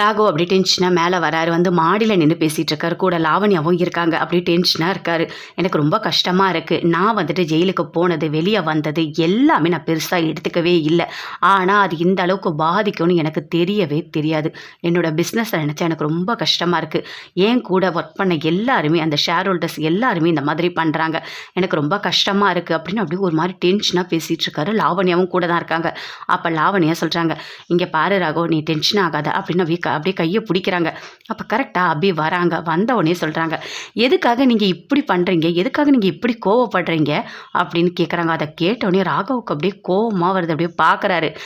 ராகவ் அப்படி டென்ஷனாக மேலே வராரு. வந்து மாடியில் நின்று பேசிகிட்டு இருக்காரு கூட லாவண்யாவும் இருக்காங்க. அப்படி டென்ஷனாக இருக்காரு. எனக்கு ரொம்ப கஷ்டமாக இருக்குது நான் வந்துட்டு ஜெயிலுக்கு போனது வெளியே வந்தது எல்லாமே நான் பெருசாக எடுத்துக்கவே இல்லை. ஆனால் அது இந்த அளவுக்கு பாதிக்கும்னு எனக்கு தெரியவே தெரியாது. என்னோடய பிஸ்னஸை நினச்சா எனக்கு ரொம்ப கஷ்டமாக இருக்குது ஏன் கூட ஒர்க் பண்ண எல்லாருமே அந்த ஷேர் ஹோல்டர்ஸ் எல்லாருமே இந்த மாதிரி பண்ணுறாங்க எனக்கு ரொம்ப கஷ்டமாக இருக்குது அப்படின்னு அப்படி ஒரு மாதிரி டென்ஷனாக பேசிகிட்டு இருக்காரு லாவண்யாவும் கூட தான் இருக்காங்க. அப்போ லாவண்யா சொல்கிறாங்க இங்கே பாரு ராகோ நீ டென்ஷன் ஆகாத அப்படின்னு அப்படியே க- அப்படியே கையை பிடிக்கிறாங்க. அப்போ கரெக்டாக அப்படியே வராங்க. வந்த உடனே சொல்கிறாங்க எதுக்காக நீங்கள் இப்படி பண்ணுறீங்க எதுக்காக நீங்கள் இப்படி கோவப்படுறீங்க? அப்படின்னு கேட்குறாங்க அதை கேட்டோடனே ராகவுக்கு அப்படியே கோவமாக வருது. அப்படியே பார்க்குறாரு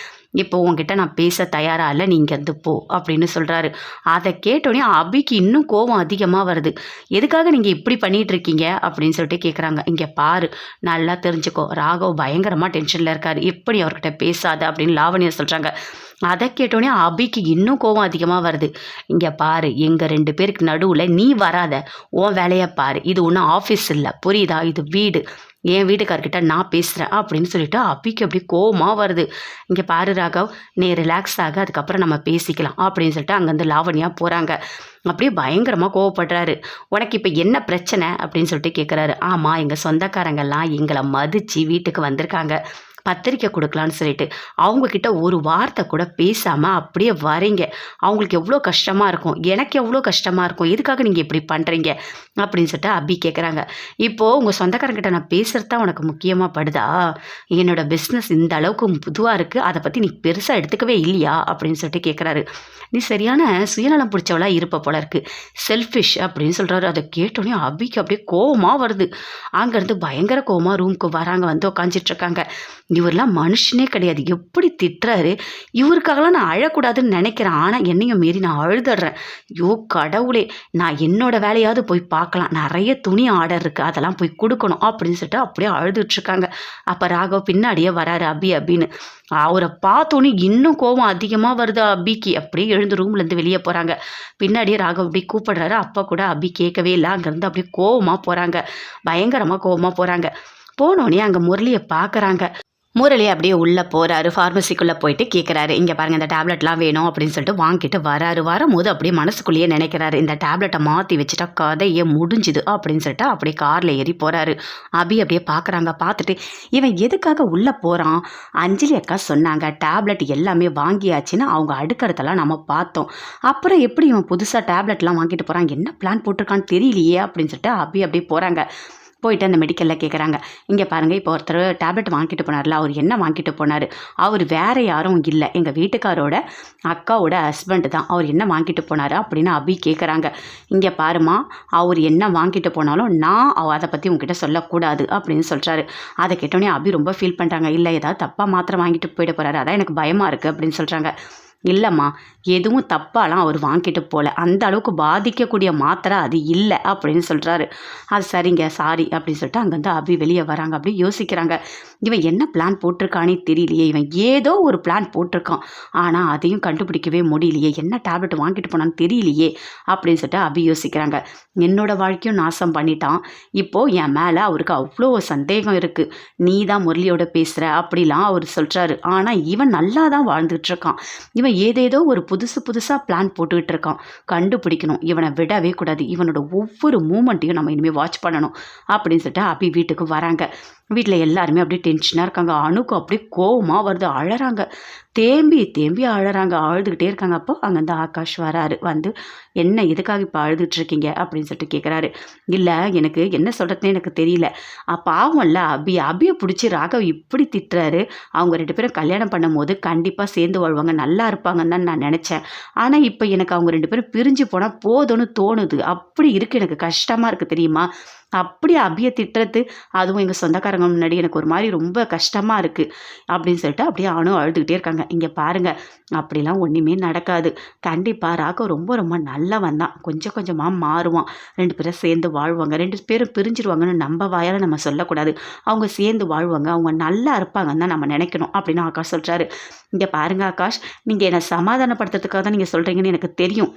இப்போ உங்ககிட்ட நான் பேச தயாராக இல்லை நீங்கள் வந்து போ அப்படின்னு சொல்கிறாரு அதை கேட்டோடனே அபிக்கு இன்னும் கோவம் அதிகமாக வருது. எதுக்காக நீங்கள் இப்படி பண்ணிகிட்ருக்கீங்க இருக்கீங்க? அப்படின்னு சொல்லிட்டு கேட்குறாங்க இங்கே பாரு நல்லா தெரிஞ்சுக்கோ. ராகவ் பயங்கரமாக டென்ஷனில் இருக்கார். எப்படி அவர்கிட்ட பேசாத அப்படின்னு லாவண்யா சொல்கிறாங்க அதை கேட்டோடனே அபிக்கு இன்னும் கோவம் அதிகமாக வருது. இங்கே பாரு எங்கள் ரெண்டு பேருக்கு நடுவில் நீ வராத. உன் வேலையை பாரு. இது ஒன்றும் ஆஃபீஸ் இல்லை. புரியுதா? இது வீடு. என் வீட்டுக்கார்கிட்ட நான் பேசுகிறேன் அப்படின்னு சொல்லிட்டு அப்பிக்கு அப்படி கோவமாக வருது. இங்கே பாரு ராகவ் நீ ரிலாக்ஸ் ஆக அதுக்கப்புறம் நம்ம பேசிக்கலாம் அப்படின்னு சொல்லிட்டு அங்கேருந்து லாவண்யா போகிறாங்க அப்படியே பயங்கரமாக கோவப்படுறாரு. உனக்கு இப்போ என்ன பிரச்சனை? அப்படின்னு சொல்லிட்டு கேட்குறாரு ஆமாம் எங்கள் சொந்தக்காரங்கெல்லாம் எங்களை மதித்து வீட்டுக்கு வந்திருக்காங்க. பத்திரிக்கை கொடுக்கலான்னு சொல்லிட்டு அவங்கக்கிட்ட ஒரு வார்த்தை கூட பேசாமல் அப்படியே வரீங்க. அவங்களுக்கு எவ்வளோ கஷ்டமாக இருக்கும்? எனக்கு எவ்வளோ கஷ்டமாக இருக்கும்? எதுக்காக நீங்கள் இப்படி பண்ணுறீங்க அப்படின்னு சொல்லிட்டு அபி கேட்குறாங்க இப்போது உங்கள் சொந்தக்காரங்கிட்ட நான் பேசுகிறது தான் உனக்கு முக்கியமாக படுதா? என்னோட பிஸ்னஸ் இந்த அளவுக்கு புதுவாக இருக்குது அதை பற்றி நீ பெருசாக எடுத்துக்கவே இல்லையா? அப்படின்னு சொல்லிட்டு கேட்குறாரு நீ சரியான சுயநலம் பிடிச்சவளா இருப்ப போல இருக்குது செல்ஃபிஷ் அப்படின்னு சொல்கிறாரு அதை கேட்டோடனே அபிக்கு அப்படியே கோவமாக வருது. அங்கேருந்து பயங்கர கோவமாக ரூமுக்கு வராங்க. வந்து உட்காந்துட்டு இருக்காங்க இவரெல்லாம் மனுஷனே கிடையாது. எப்படி திட்டுறாரு? இவருக்காகலாம் நான் அழக்கூடாதுன்னு நினைக்கிறேன். ஆனால் என்னையும் மீறி நான் அழுதுடுறேன். ஐயோ கடவுளே நான் என்னோட வேலையாவது போய் பார்க்கலாம். நிறைய துணி ஆர்டர் இருக்குது அதெல்லாம் போய் கொடுக்கணும் அப்படின்னு சொல்லிட்டு அப்படியே அழுதுட்ருக்காங்க அப்போ ராகவ் பின்னாடியே வராரு அபி அபின்னு. அவரை பார்த்தோன்னே இன்னும் கோவம் அதிகமாக வருது அபிக்கு. அப்படியே எழுந்து ரூம்லேருந்து வெளியே போகிறாங்க பின்னாடியே ராகவ் அப்படி கூப்பிடுறாரு. அப்போ கூட அபி கேட்கவே இல்லை. அங்கேருந்து அப்படியே கோவமாக போகிறாங்க பயங்கரமாக கோவமாக போகிறாங்க போனோடனே அங்கே முரளியை பார்க்குறாங்க. முரளி அப்படியே உள்ளே போகிறாரு ஃபார்மசிக்குள்ளே போயிட்டு கேட்குறாரு இங்கே பாருங்கள் இந்த டேப்லெட்லாம் வேணும் அப்படின்னு சொல்லிட்டு வாங்கிட்டு வராரு. வரும்போது அப்படியே மனசுக்குள்ளேயே நினைக்கிறாரு இந்த டேப்லெட்டை மாற்றி வச்சுட்டா கதையே முடிஞ்சுது அப்படின்னு சொல்லிட்டு அப்படியே காரில் ஏறி போகிறாரு அபி அப்படியே பார்க்குறாங்க பார்த்துட்டு இவன் எதுக்காக உள்ளே போகிறான் அஞ்சலி அக்கா சொன்னாங்க டேப்லெட் எல்லாமே வாங்கியாச்சுன்னு அவங்க அடுக்கறதெல்லாம் நம்ம பார்த்தோம். அப்புறம் எப்படி இவன் புதுசாக டேப்லெட்லாம் வாங்கிட்டு போகிறான் என்ன பிளான் போட்டிருக்கான்னு தெரியலையே அப்படின்னு சொல்லிட்டு அபி அப்படியே போகிறாங்க போயிட்டு அந்த மெடிக்கலில் கேட்குறாங்க இங்கே பாருங்கள் இப்போ ஒருத்தர் டேப்லெட் வாங்கிட்டு போனார்ல அவர் என்ன வாங்கிட்டு போனார்? அவர் வேறு யாரும் இல்லை. எங்கள் வீட்டுக்காரோட அக்காவோட ஹஸ்பண்ட் தான். அவர் என்ன வாங்கிட்டு போனார் அப்படின்னு அபி கேட்குறாங்க இங்கே பாருமா அவர் என்ன வாங்கிட்டு போனாலும் நான் அதை பற்றி உங்ககிட்ட சொல்லக்கூடாது அப்படின்னு சொல்கிறாரு அதை கேட்டோன்னே அபி ரொம்ப ஃபீல் பண்ணுறாங்க இல்லை ஏதாவது தப்பாக மாத்திரை வாங்கிட்டு போயிட போகிறாரு அதான் எனக்கு பயமாக இருக்குது அப்படின்னு சொல்கிறாங்க இல்லைம்மா எதுவும் தப்பாலாம் அவர் வாங்கிட்டு போகல அந்த அளவுக்கு பாதிக்கக்கூடிய மாத்திரை அது இல்லை அப்படின்னு சொல்கிறாரு அது சரிங்க சாரி அப்படின்னு சொல்லிட்டு அங்கேருந்து அபி வெளியே வராங்க. அப்படி யோசிக்கிறாங்க. இவன் என்ன பிளான் போட்டிருக்கானே தெரியலையே. இவன் ஏதோ ஒரு பிளான் போட்டிருக்கான். ஆனால் அதையும் கண்டுபிடிக்கவே முடியலையே. என்ன டேப்லெட் வாங்கிட்டு போனான்னு தெரியலையே அப்படின்னு சொல்லிட்டு அபி யோசிக்கிறாங்க. என்னோட வாழ்க்கையும் நாசம் பண்ணிட்டான். இப்போது என் மேலே அவருக்கு அவ்வளோ சந்தேகம் இருக்குது நீ தான் முரளியோட பேசுகிற அப்படிலாம் அவர் சொல்கிறாரு ஆனால் இவன் நல்லா தான் வாழ்ந்துட்டுருக்கான் இவன் ஏதேதோ ஒரு புதுசு புதுசாக பிளான் போட்டுக்கிட்டு இருக்கான் கண்டுபிடிக்கணும். இவனை விடவே கூடாது. இவனோட ஒவ்வொரு மூமெண்ட்டையும் நம்ம இனிமேல் வாட்ச் பண்ணணும். அப்படின்னு சொல்லிட்டு அபி வீட்டுக்கு வராங்க. வீட்டில் எல்லாருமே அப்படியே டென்ஷனாக இருக்காங்க. அணுக்கு அப்படியே கோவமாக வருது. அழறாங்க. தேம்பி தேம்பி அழறாங்க. அழுதுகிட்டே இருக்காங்க. அப்போ அங்கேருந்து ஆகாஷ் வராரு. வந்து என்ன எதுக்காக இப்போ அழுதுட்டு இருக்கீங்க அப்படின்னு சொல்லிட்டு கேட்குறாரு இல்லை எனக்கு என்ன சொல்கிறதுனே எனக்கு தெரியல. பாவம்ல அபி அபியை பிடிச்சி ராகவ் இப்படி திட்டுறாரு. அவங்க ரெண்டு பேரும் கல்யாணம் பண்ணும்போது கண்டிப்பாக சேர்ந்து வாழ்வாங்க நல்லா இருப்பாங்கன்னு தான் நான் நினச்சேன். ஆனால் இப்போ எனக்கு அவங்க ரெண்டு பேரும் பிரிஞ்சு போனால் போதும்னு தோணுது. அப்படி இருக்குது எனக்கு கஷ்டமாக இருக்குது தெரியுமா? அப்படி அபியை திட்டுறது அதுவும் எங்கள் சொந்தக்காரங்க முன்னாடி எனக்கு ஒரு மாதிரி ரொம்ப கஷ்டமாக இருக்குது அப்படின்னு சொல்லிட்டு அப்படியே அவனும் அழுதுகிட்டே இருக்காங்க. இங்கே பாருங்கள் அப்படிலாம் ஒன்றுமே நடக்காது. கண்டிப்பாக ராகவ் ரொம்ப ரொம்ப நல்லவன் தான். கொஞ்சம் கொஞ்சமாக மாறுவான். ரெண்டு பேரும் சேர்ந்து வாழ்வாங்க. ரெண்டு பேரும் பிரிஞ்சிருவாங்கன்னு நம்ம வாயால் நம்ம சொல்லக்கூடாது. அவங்க சேர்ந்து வாழ்வாங்க. அவங்க நல்லா இருப்பாங்கன்னு தான் நம்ம நினைக்கணும் அப்படின்னு ஆகாஷ் சொல்கிறாரு இங்கே பாருங்க ஆகாஷ் நீங்கள் என்னை சமாதானப்படுத்துறதுக்காக தான் நீங்கள் சொல்கிறீங்கன்னு எனக்கு தெரியும்.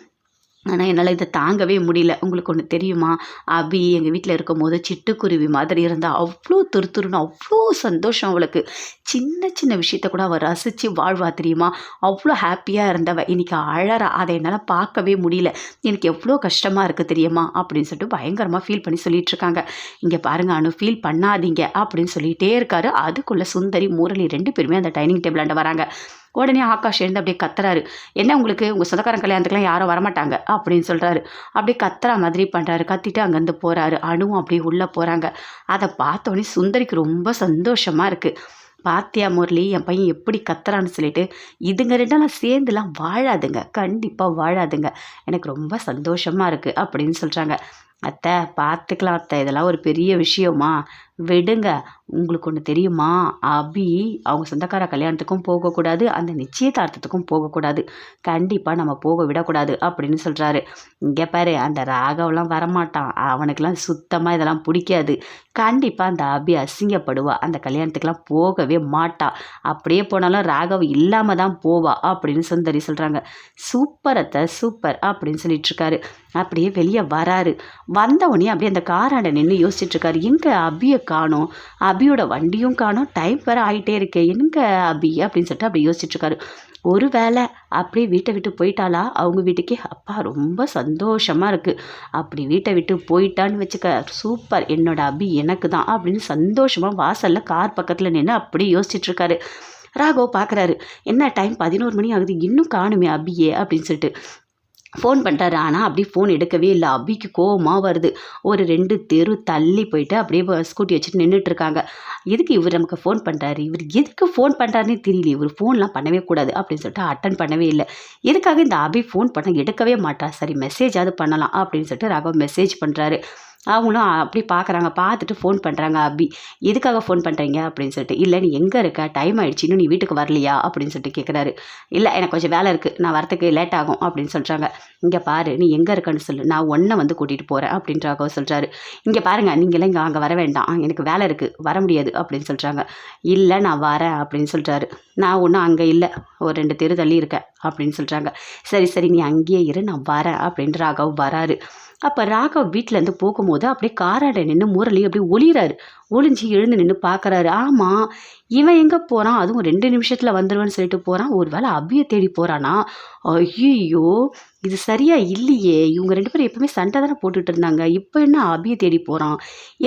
ஆனால் என்னால் இதை தாங்கவே முடியல. உங்களுக்கு ஒன்று தெரியுமா? அபி எங்கள் வீட்டில் இருக்கும்போது சிட்டுக்குருவி மாதிரி இருந்தால் அவ்வளோ துருத்துருன்னு அவ்வளோ சந்தோஷம் அவளுக்கு. சின்ன சின்ன விஷயத்த கூட அவள் ரசித்து வாழ்வா தெரியுமா? அவ்வளோ ஹாப்பியாக இருந்தவ. இன்றைக்கி அழறா. அதை என்னால் பார்க்கவே முடியல. எனக்கு எவ்வளோ கஷ்டமாக இருக்குது தெரியுமா? அப்படின்னு சொல்லிட்டு பயங்கரமாக ஃபீல் பண்ணி சொல்லிட்டு இருக்காங்க. இங்கே பாருங்க அனு ஃபீல் பண்ணாதீங்க அப்படின்னு சொல்லிகிட்டே இருக்காரு. அதுக்குள்ளே சுந்தரி முரளி ரெண்டு பேருமே அந்த டைனிங் டேபிளாண்ட வராங்க. உடனே ஆகாஷ் எழுந்து அப்படியே கத்துறாரு. என்ன உங்களுக்கு? உங்கள் சொந்தக்காரன் கல்யாணத்துக்குலாம் யாரும் வரமாட்டாங்க? அப்படின்னு சொல்கிறாரு அப்படியே கத்துறா மாதிரி பண்ணுறாரு கத்திட்டு அங்கேருந்து போகிறாரு அணுவும் அப்படியே உள்ளே போகிறாங்க அதை பார்த்தோன்னே சுந்தரிக்கு ரொம்ப சந்தோஷமாக இருக்குது பாத்தியா முரளி என் பையன் எப்படி கத்துறான்னு சொல்லிட்டு இதுங்க ரெண்டெல்லாம் சேர்ந்துலாம் வாழாதுங்க. கண்டிப்பாக வாழாதுங்க. எனக்கு ரொம்ப சந்தோஷமாக இருக்குது அப்படின்னு சொல்கிறாங்க அத்தை பார்த்துக்கலாம் அத்தை. இதெல்லாம் ஒரு பெரிய விஷயமா? விடுங்க. உங்களுக்கு ஒன்று தெரியுமா? அபி அவங்க சொந்தக்கார கல்யாணத்துக்கும் போகக்கூடாது அந்த நிச்சயதார்த்தத்துக்கும் போகக்கூடாது. கண்டிப்பாக நம்ம போக விடக்கூடாது அப்படின்னு சொல்கிறாரு இங்கே பாரு அந்த ராகவெலாம் வரமாட்டான். அவனுக்கெல்லாம் சுத்தமாக இதெல்லாம் பிடிக்காது. கண்டிப்பாக அந்த அபி அசிங்கப்படுவா. அந்த கல்யாணத்துக்கெலாம் போகவே மாட்டா. அப்படியே போனாலும் ராகவ் இல்லாமல் தான் போவா அப்படின்னு சுந்தரி சொல்கிறாங்க சூப்பரத்தை சூப்பர் அப்படின்னு சொல்லிட்டுருக்காரு அப்படியே வெளியே வராரு. வந்த அப்படியே அந்த காராண்ட நின்று யோசிச்சுட்ருக்காரு எங்கே அபியை காணும். அபியோட வண்டியும் காணும். டைம் வேறு ஆகிட்டே இருக்கே. என்னங்க அபி அப்படின்னு சொல்லிட்டு அப்படி யோசிச்சுட்ருக்காரு ஒரு வேளை அப்படியே வீட்டை விட்டு போயிட்டாளா? அவங்க வீட்டுக்கே அப்பா ரொம்ப சந்தோஷமாக இருக்குது அப்படி வீட்டை விட்டு போயிட்டான்னு வச்சுக்க சூப்பர் என்னோட அபி எனக்கு தான் அப்படின்னு சந்தோஷமாக வாசலில் கார் பக்கத்தில் நின்று அப்படியே யோசிச்சுட்ருக்காரு ராகவ் பார்க்குறாரு என்ன டைம் பதினோரு மணி ஆகுது. இன்னும் காணுமே அபியே அப்படின்னு சொல்லிட்டு. ஃபோன் பண்ணுறாரு ஆனால் அப்படியே ஃபோன் எடுக்கவே இல்லை. அபிக்கு கோவமாக வருது. ஒரு ரெண்டு தெரு தள்ளி போயிட்டு அப்படியே ஸ்கூட்டி வச்சுட்டு நின்றுட்டு இருக்காங்க எதுக்கு இவர் நமக்கு ஃபோன் பண்ணுறாரு இவர் எதுக்கு ஃபோன் பண்ணுறாருனே தெரியல. இவர் ஃபோன்லாம் பண்ணவே கூடாது அப்படின்னு சொல்லிட்டு அட்டன் பண்ணவே இல்லை. எதுக்காக இந்த அபி ஃபோன் பண்ண எடுக்கவே மாட்டார் சரி மெசேஜாவது பண்ணலாம் அப்படின்னு சொல்லிட்டு ராகவ் மெசேஜ் பண்ணுறாரு அவங்களும் அப்படி பார்க்குறாங்க பார்த்துட்டு ஃபோன் பண்ணுறாங்க அபி எதுக்காக ஃபோன் பண்ணுறீங்க அப்படின்னு சொல்லிட்டு இல்லை நீ எங்கே இருக்க? டைம் ஆகிடுச்சு இன்னும் நீ வீட்டுக்கு வரலையா? அப்படின்னு சொல்லிட்டு கேட்குறாரு இல்லை எனக்கு கொஞ்சம் வேலை இருக்குது நான் வரத்துக்கு லேட் ஆகும். அப்படின்னு சொல்கிறாங்க இங்கே பாரு நீ எங்கே இருக்கன்னு சொல்லு. நான் ஒன்றை வந்து கூட்டிகிட்டு போகிறேன் அப்படின்றாக சொல்கிறாரு இங்கே பாருங்கள் நீங்களாம் இங்கே அங்கே வர வேண்டாம். எனக்கு வேலை இருக்குது வர முடியாது. அப்படின்னு சொல்கிறாங்க இல்லை நான் வரேன். அப்படின்னு சொல்கிறாரு நான் ஒன்றும் அங்கே இல்லை. ஒரு ரெண்டு தெரு தள்ளி இருக்கேன். அப்படின்னு சொல்கிறாங்க சரி சரி. நீ அங்கேயே இரு. நான் வரேன். அப்படின்னு ராகவ் வராரு. அப்போ ராகவ் வீட்டிலேருந்து போது அப்படியே காராட நின்று முரளி அப்படியே ஒளிறாரு ஒளிஞ்சு எழுந்து நின்று பார்க்குறாரு ஆமாம் இவன் எங்கே போகிறான் அதுவும் ரெண்டு நிமிஷத்தில் வந்துடுவேன்னு சொல்லிட்டு போகிறான் ஒரு வேளை அபியை தேடி போகிறானா ஐயோ இது சரியா இல்லையே? இவங்க ரெண்டு பேரும் எப்பவுமே சண்டை தானே போட்டுட்டு இருந்தாங்க. இப்போ என்ன அபியை தேடி போகிறான்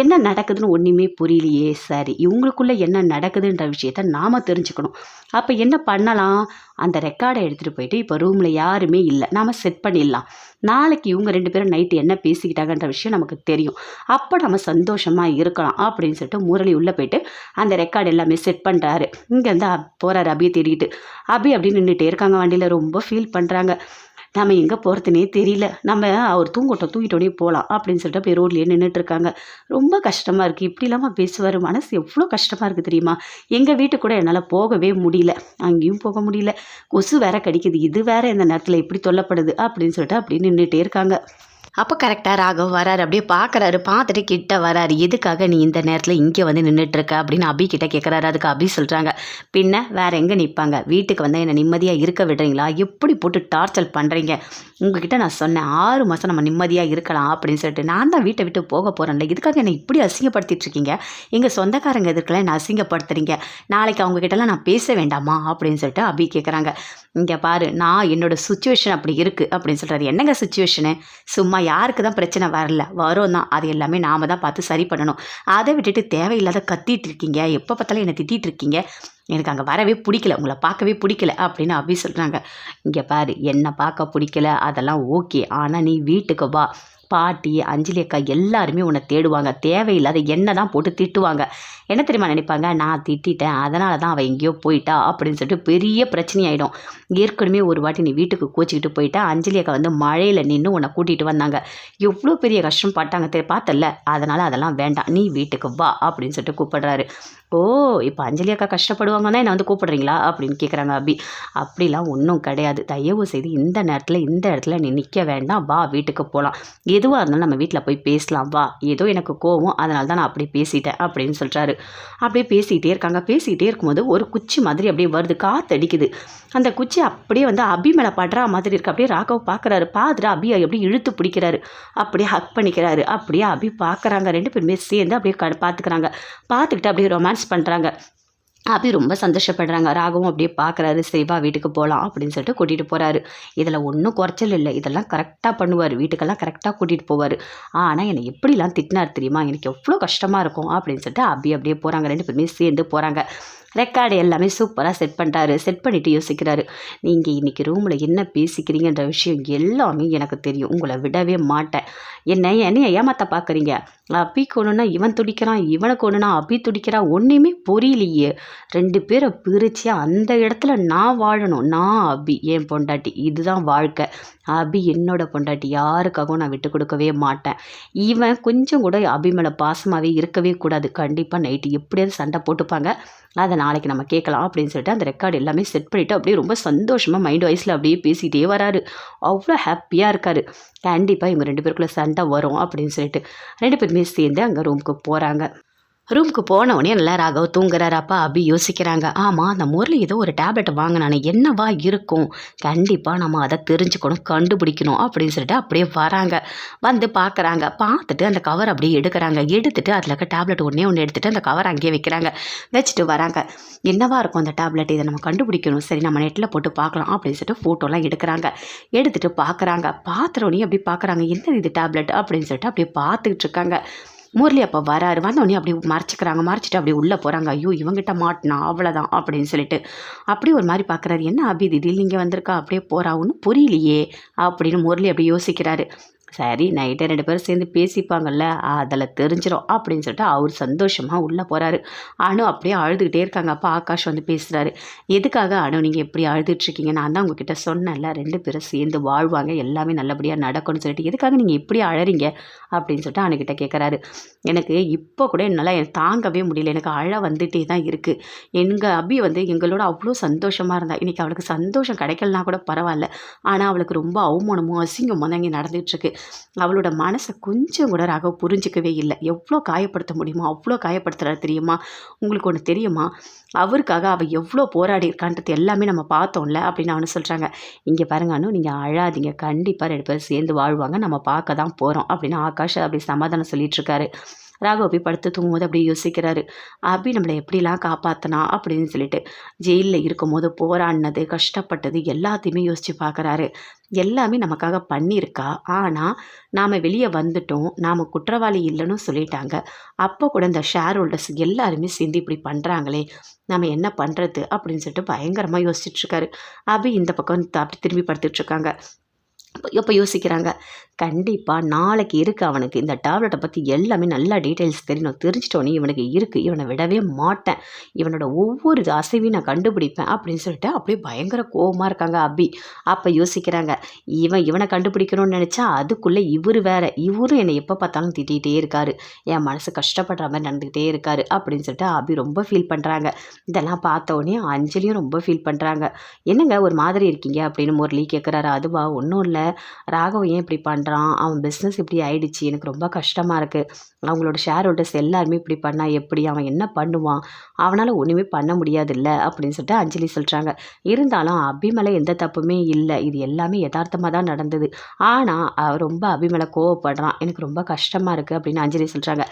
என்ன நடக்குதுன்னு ஒன்றுமே புரியலையே. சரி இவங்களுக்குள்ள என்ன நடக்குதுன்ற விஷயத்த நாம் தெரிஞ்சுக்கணும். அப்போ என்ன பண்ணலாம்? அந்த ரெக்கார்டை எடுத்துகிட்டு போயிட்டு இப்போ ரூமில் யாருமே இல்லை. நாம் செட் பண்ணிடலாம். நாளைக்கு இவங்க ரெண்டு பேரும் நைட்டு என்ன பேசிக்கிட்டாங்கன்ற விஷயம் நமக்கு தெரியும். அப்போ நம்ம சந்தோஷமாக இருக்கலாம் அப்படின்னு சொல்லிட்டு முரளி உள்ளே போயிட்டு அந்த ரெக்கார்டு எல்லாமே செட் பண்ணுறாரு இங்கேருந்து போகிறாரு அபியை தேடிக்கிட்டு. அபி அப்படின்னு நின்றுட்டே இருக்காங்க வண்டியில். ரொம்ப ஃபீல் பண்ணுறாங்க நம்ம எங்கே போகிறதுனே தெரியல. நம்ம அவர் தூங்கட்டும் தூங்கிட்டோடனே போகலாம் அப்படின்னு சொல்லிட்டு அப்படியே ரோட்லேயே நின்றுட்டு இருக்காங்க ரொம்ப கஷ்டமாக இருக்குது இப்படி இல்லாமல் பேசுவார் மனசு எவ்வளோ கஷ்டமாக இருக்குது தெரியுமா? எங்கள் வீட்டுக்கு கூட என்னால் போகவே முடியல. அங்கேயும் போக முடியல. கொசு வேற கடிக்குது. இது வேற இந்த நேரத்தில் இப்படி தொல்லப்படுது அப்படின்னு சொல்லிட்டு அப்படி நின்றுட்டே இருக்காங்க. அப்போ கரெக்டாக ராகவ் வராரு. அப்படியே பார்க்குறாரு பார்த்துட்டு கிட்ட வராரு. எதுக்காக நீ இந்த நேரத்தில் இங்கே வந்து நின்றுட்டுருக்க அப்படின்னு அபி கிட்ட கேட்குறாரு அதுக்கு அபி சொல்கிறாங்க பின்ன வேறு எங்கே நிற்பாங்க வீட்டுக்கு வந்து என்னை நிம்மதியாக இருக்க விடுறீங்களா? எப்படி போட்டு டார்ச்சர் பண்ணுறீங்க உங்ககிட்ட நான் சொன்னேன் ஆறு மாதம் நம்ம நிம்மதியாக இருக்கலாம் அப்படின்னு சொல்லிட்டு நான் தான் வீட்டை விட்டு போக போகிறேன்ல இதுக்காக என்னை இப்படி அசிங்கப்படுத்திட்டு இருக்கீங்க எங்கள் சொந்தக்காரங்க எதிர்க்கலாம் என்னை அசிங்கப்படுத்துறீங்க. நாளைக்கு அவங்கக்கிட்டலாம் நான் பேச வேண்டாமா? அப்படின்னு சொல்லிட்டு அபி கேட்குறாங்க இங்கே பாரு நான் என்னோடய சுச்சுவேஷன் அப்படி இருக்குது அப்படின்னு சொல்கிறாரு என்னங்க சுச்சுவேஷனு சும்மா யாருக்கு தான் பிரச்சனை வரல வரும் தான். அது எல்லாமே நாம் தான் பார்த்து சரி பண்ணணும். அதை விட்டுட்டு தேவையில்லாத கத்திட்டு இருக்கீங்க. எப்போ பார்த்தாலும் என்னை திட்டிகிட்டு இருக்கீங்க. எனக்கு அங்கே வரவே பிடிக்கல. உங்களை பார்க்கவே பிடிக்கல அப்படின்னு அபி சொல்கிறாங்க இங்கே பாரு என்னை பார்க்க பிடிக்கல. அதெல்லாம் ஓகே ஆனால் நீ வீட்டுக்கு வா. பாட்டி அஞ்சலி அக்கா எல்லாருமே உன்னை தேடுவாங்க. தேவையில்லாத என்ன தான் போட்டு திட்டுவாங்க. என்ன தெரியுமா நினைப்பாங்க? நான் திட்டிட்டேன். அதனால தான் அவள் எங்கேயோ போயிட்டா அப்படின்னு சொல்லிட்டு பெரிய பிரச்சனையாயிடும். ஏற்கனவே ஒரு வாட்டி நீ வீட்டுக்கு கோச்சிக்கிட்டு போயிட்டா அஞ்சலி அக்கா வந்து மழையில் நின்று உன்னை கூட்டிகிட்டு வந்தாங்க. எவ்வளோ பெரிய கஷ்டம் பட்டாங்க தெரி பார்த்தல அதனால் அதெல்லாம் வேண்டாம். நீ வீட்டுக்கு வா அப்படின்னு சொல்லிட்டு கூப்பிடுறாரு. ஓ இப்போ அஞ்சலி அக்கா கஷ்டப்படுவாங்க தான் என்னை வந்து கூப்பிடுறீங்களா? அப்படின்னு கேட்குறாங்க அபி. அப்படிலாம் ஒன்றும் கிடையாது. தயவு செய்து இந்த நேரத்தில் இந்த இடத்துல நீ நிற்க வேண்டாம். வா வீட்டுக்கு போகலாம் எதுவாக இருந்தாலும் நம்ம வீட்டில் போய் பேசலாம் வா ஏதோ எனக்கு கோவம் அதனால தான் நான் அப்படி பேசிட்டேன் அப்படின்னு சொல்கிறாரு அப்படியே பேசிக்கிட்டே இருக்காங்க. பேசிக்கிட்டே இருக்கும்போது ஒரு குச்சி மாதிரி அப்படியே வருது. காற்று அடிக்குது அந்த குச்சி அப்படியே வந்து அபி மேலே படுறா மாதிரி இருக்கு. அப்படியே ராகவ் பார்க்குறாரு பார்த்துட்டு அபி எப்படி இழுத்து பிடிக்கிறாரு? அப்படியே ஹக் பண்ணிக்கிறாரு. அப்படியே அபி பார்க்குறாங்க ரெண்டு பேருமே சேர்ந்து அப்படியே க பார்த்துக்கிறாங்க பார்த்துக்கிட்டு அப்படியே ரொமான்ஸ் பண்ணுறாங்க அபி ரொம்ப சந்தோஷப்படுறாங்க. ராகவும் அப்படியே பார்க்குறாரு சரி வீட்டுக்கு போகலாம் அப்படின்னு சொல்லிட்டு கூட்டிகிட்டு போகிறாரு இதில் ஒன்றும் குறைச்சல் இல்லை. இதெல்லாம் கரெக்டாக பண்ணுவார். வீட்டுக்கெல்லாம் கரெக்டாக கூட்டிகிட்டு போவார். ஆனால் என்னை எப்படிலாம் திட்டினார் தெரியுமா? எனக்கு எவ்வளோ கஷ்டமாக இருக்கும் அப்படின்னு சொல்லிட்டு அபி அப்படியே போகிறாங்க ரெண்டு பேருமே சேர்ந்து போகிறாங்க ரெக்கார்டு எல்லாமே சூப்பராக செட் பண்ணிட்டாரு. செட் பண்ணிவிட்டு யோசிக்கிறாரு. நீங்கள் இன்றைக்கி ரூமில் என்ன பேசிக்கிறீங்கன்ற விஷயம் எல்லாமே எனக்கு தெரியும். உங்களை விடவே மாட்டேன். என்ன என்னைய ஏமாத்த பார்க்குறீங்க அப்பிக்கு ஒன்றுனா இவன் துடிக்கிறான் இவனுக்கு ஒன்றுனா அபி துடிக்கிறான். ஒன்றுமே புரியலையே. ரெண்டு பேரை பிரித்து அந்த இடத்துல நான் வாழணும். நான் அபி என் பொண்டாட்டி. இதுதான் வாழ்க்கை. அபி என்னோட பொண்டாட்டி. யாருக்காகவும் நான் விட்டு கொடுக்கவே மாட்டேன். இவன் கொஞ்சம் கூட அபி மேலே பாசமாகவே இருக்கவே கூடாது. கண்டிப்பாக நைட்டு எப்படியாவது சண்டை போட்டுப்பாங்க. அதை நாளைக்கு நம்ம கேட்கலாம் அப்படின்னு சொல்லிட்டு அந்த ரெக்கார்டு எல்லாமே செட் பண்ணிவிட்டு அப்படியே ரொம்ப சந்தோஷமாக மைண்ட் வைஸில் அப்படியே பேசிகிட்டே வராரு. அவ்வளோ ஹாப்பியாக இருக்கார். கண்டிப்பாக இவங்க ரெண்டு பேருக்குள்ளே சண்டை வரும் அப்படின்னு சொல்லிட்டு ரெண்டு பேருமே சேர்ந்து அங்கே ரூமுக்கு போகிறாங்க ரூமுக்கு போனவொடனே நல்லா ராகவ் தூங்குறாராப்பா அப்படி யோசிக்கிறாங்க. ஆமாம் அந்த முரளி ஏதோ ஒரு டேப்லெட் வாங்கினானே. என்னவா இருக்கும்? கண்டிப்பாக நம்ம அதை தெரிஞ்சுக்கணும் கண்டுபிடிக்கணும் அப்படின்னு சொல்லிட்டு அப்படியே வராங்க. வந்து பார்க்குறாங்க. பார்த்துட்டு அந்த கவர் அப்படியே எடுக்கிறாங்க. எடுத்துட்டு அதில் இருக்க டேப்லெட் ஒன்றே ஒன்று எடுத்துகிட்டு அந்த கவர் அங்கேயே வைக்கிறாங்க. வச்சுட்டு வராங்க. என்னவா இருக்கும் அந்த டேப்லெட் இதை நம்ம கண்டுபிடிக்கணும். சரி நம்ம நெட்டில் போட்டு பார்க்கலாம் அப்படின்னு சொல்லிட்டு ஃபோட்டோலாம் எடுக்கிறாங்க. எடுத்துகிட்டு பார்க்குறாங்க. பார்த்துறோன்னே அப்படி பார்க்குறாங்க. என்ன இது டேப்லெட் அப்படின்னு சொல்லிட்டு அப்படியே பார்த்துக்கிட்டு இருக்காங்க. முரளி அப்போ வராரு. வந்தோடனே அப்படி மறைச்சிக்கிறாங்க. மறைச்சிட்டு அப்படி உள்ளே போகிறாங்க ஐயோ இவங்கிட்ட மாட்டினா அவ்வளோதான் அப்படின்னு சொல்லிட்டு. அப்படி ஒரு மாதிரி பார்க்குறாரு என்ன அபி திடீர்னு இங்கே வந்திருக்கா? அப்படியே போகிறா ஒன்றும் புரியலையே. அப்படின்னு முரளி அப்படி யோசிக்கிறாரு. சரி நைட்டே ரெண்டு பேரும் சேர்ந்து பேசிப்பாங்கல்ல அதில் தெரிஞ்சிடும் அப்படின்னு சொல்லிட்டு அவர் சந்தோஷமாக உள்ளே போகிறாரு அனு அப்படியே அழுதுகிட்டே இருக்காங்க. அப்போ ஆகாஷ் வந்து பேசுகிறாரு எதுக்காக அணு நீங்கள் எப்படி அழுதுட்ருக்கீங்க நான் தான் உங்ககிட்ட சொன்னேன்ல ரெண்டு பேரும் சேர்ந்து வாழ்வாங்க எல்லாமே நல்லபடியாக நடக்கும்னு சொல்லிட்டு எதுக்காக நீங்கள் எப்படி அழறீங்க? அப்படின்னு சொல்லிட்டு அனுக்கிட்ட கேட்குறாரு எனக்கு இப்போ கூட என்னால் தாங்கவே முடியல. எனக்கு அழ வந்துகிட்டே தான் இருக்குது எங்கள் அபி வந்து எங்களோட அவ்வளோ சந்தோஷமாக இருந்தா இன்றைக்கி அவளுக்கு சந்தோஷம் கிடைக்கலனா கூட பரவாயில்ல. ஆனால் அவளுக்கு ரொம்ப அவமானமும் அசிங்கமும் தான் இங்கே நடந்துகிட்ருக்கு அவளோட மனசை கொஞ்சம் கூட ராகவ் புரிஞ்சிக்கவே இல்லை. எவ்வளோ காயப்படுத்த முடியுமோ? அவ்வளோ காயப்படுத்துகிறாரு தெரியுமா? உங்களுக்கு ஒன்று தெரியுமா? அவருக்காக அவள் எவ்வளோ போராடி இருக்கான்றது எல்லாமே நம்ம பார்த்தோம்ல அப்படின்னு அவனு சொல்கிறாங்க இங்கே பாருங்க அனு நீங்கள் அழாதீங்க. கண்டிப்பாக ரெண்டு பேரும் சேர்ந்து வாழ்வாங்க. நம்ம பார்க்க தான் போகிறோம் அப்படின்னு ஆகாஷ் அப்படி சமாதானம் சொல்லிகிட்ருக்காரு ராகவ் போய் படுத்து தூங்கும்போது அப்படியே யோசிக்கிறாரு. அபி நம்மளை எப்படிலாம் காப்பாற்றினா அப்படின்னு சொல்லிட்டு ஜெயிலில் இருக்கும்போது போராடினது கஷ்டப்பட்டது எல்லாத்தையுமே யோசித்து பார்க்குறாரு. எல்லாமே நமக்காக பண்ணியிருக்கா. ஆனால் நாம் வெளியே வந்துட்டோம். நாம் குற்றவாளி இல்லைன்னு சொல்லிட்டாங்க. அப்போ கூட இந்த ஷேர் ஹோல்டர்ஸ் எல்லாருமே சேர்ந்து இப்படி பண்ணுறாங்களே நம்ம என்ன பண்ணுறது அப்படின்னு சொல்லிட்டு பயங்கரமாக யோசிச்சுட்ருக்காரு அபி இந்த பக்கம் அப்படி திரும்பி படுத்துட்ருக்காங்க இப்போ யோசிக்கிறாங்க. கண்டிப்பாக நாளைக்கு இருக்குது அவனுக்கு. இந்த டேப்லெட்டை பற்றி எல்லாமே நல்லா டீட்டெயில்ஸ் தெரியணும். தெரிஞ்சிட்டோன்னே இவனுக்கு இருக்குது இவனை விடவே மாட்டேன். இவனோட ஒவ்வொரு அசைவையும் நான் கண்டுபிடிப்பேன் அப்படின்னு சொல்லிட்டு அப்படியே பயங்கர கோபமாக இருக்காங்க அபி. அப்போ யோசிக்கிறாங்க இவன் இவனை கண்டுபிடிக்கணும்னு நினச்சா அதுக்குள்ளே இவர் வேற. இவரும் என்னை எப்போ பார்த்தாலும் திட்டிகிட்டே இருக்காரு. என் மனசு கஷ்டப்படுற மாதிரி நடந்துக்கிட்டே இருக்காரு. அப்படின்னு சொல்லிட்டு அபி ரொம்ப ஃபீல் பண்ணுறாங்க இதெல்லாம் பார்த்தோன்னே அஞ்சலியும் ரொம்ப ஃபீல் பண்ணுறாங்க என்னங்க ஒரு மாதிரி இருக்கீங்க? அப்படின்னு முரளி கேட்குறாரு அதுவா? ஒன்றும் இல்லை. ராகவன் ஏன் இப்படி பண்ணுறான் அவன் பிஸ்னஸ் இப்படி ஆயிடுச்சு எனக்கு ரொம்ப கஷ்டமாக இருக்குது அவங்களோட ஷேர் ஹோல்டர்ஸ் எல்லாருமே இப்படி பண்ணால் எப்படி? அவன் என்ன பண்ணுவான்? அவனால் ஒன்றுமே பண்ண முடியாதுல்ல அப்படின்னு சொல்லிட்டு அஞ்சலி சொல்கிறாங்க இருந்தாலும் அபிமலை எந்த தப்புமே இல்லை. இது எல்லாமே யதார்த்தமாக தான் நடந்தது. ஆனால் ரொம்ப அபிமலை கோவப்படுறான். எனக்கு ரொம்ப கஷ்டமாக இருக்குது அப்படின்னு அஞ்சலி சொல்கிறாங்க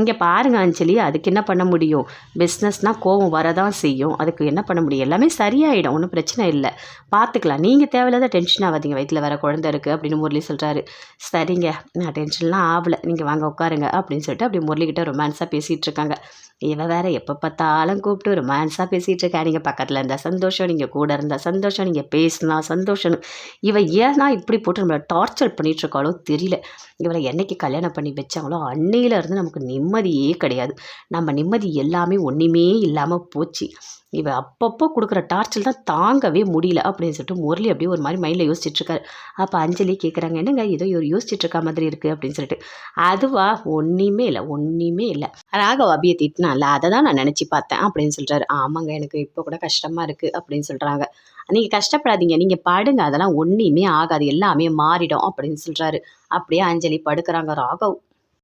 இங்கே பாருங்கள் அஞ்சலி அதுக்கு என்ன பண்ண முடியும்? பிஸ்னஸ்னால் கோவம் வரதான் செய்யும். அதுக்கு என்ன பண்ண முடியும்? எல்லாமே சரியாயிடும் ஒன்றும் பிரச்சனை இல்லை. பார்த்துக்கலாம். நீங்கள் தேவையில்லாத டென்ஷன் ஆகாதீங்க. வயிற்றில் வர குழந்தை இருக்குது அப்படின்னு முரளி சொல்கிறாரு சரிங்க நான் டென்ஷன்லாம் ஆகலை. நீங்கள் வாங்க உட்காருங்க அப்படின்னு சொல்லிட்டு அப்படி முரளிக்கிட்ட ரொமான்ஸாக பேசிகிட்டு இருக்காங்க. இவன் வேற எப்போ பார்த்தாலும் கூப்பிட்டு ரொமான்ஸாக பேசிகிட்டு இருக்கா நீங்கள் பக்கத்தில் இருந்தால் சந்தோஷம் நீங்கள் கூட இருந்தால் சந்தோஷம் நீங்கள் பேசினா சந்தோஷம் இவன் ஏன்னா இப்படி போட்டு நம்மளை டார்ச்சர் பண்ணிகிட்ருக்காளோ தெரியல. இவளை என்னைக்கு கல்யாணம் பண்ணி வச்சாங்களோ அன்னையிலேருந்து நமக்கு நிம்மதியே கிடையாது. நம்ம நிம்மதி எல்லாமே ஒன்றுமே இல்லாமல் போச்சு. இவன் அப்பப்போ கொடுக்குற டார்ச்சர் தான் தாங்கவே முடியல அப்படின்னு சொல்லிட்டு முரளி அப்படியே ஒரு மாதிரி மைண்டில் யோசிச்சுட்ருக்காரு. அப்போ அஞ்சலி கேட்குறாங்க என்னங்க ஏதோ இவர் யோசிச்சுட்டு இருக்க மாதிரி இருக்குது அப்படின்னு சொல்லிட்டு. அதுவா ஒன்றுமே இல்லை ஒன்றுமே இல்லை. ராகவ் அபியை திட்டினா நல்லா அதை தான் நான் நினச்சி பார்த்தேன் அப்படின்னு சொல்கிறாரு ஆமாங்க எனக்கு இப்போ கூட கஷ்டமாக இருக்குது அப்படின்னு சொல்கிறாங்க நீங்கள் கஷ்டப்படாதீங்க நீங்கள் படுங்க அதெல்லாம் ஒன்றுமே ஆகாது எல்லாமே மாறிடும் அப்படின்னு சொல்கிறாரு அப்படியே அஞ்சலி படுக்கிறாங்க. ராகவ்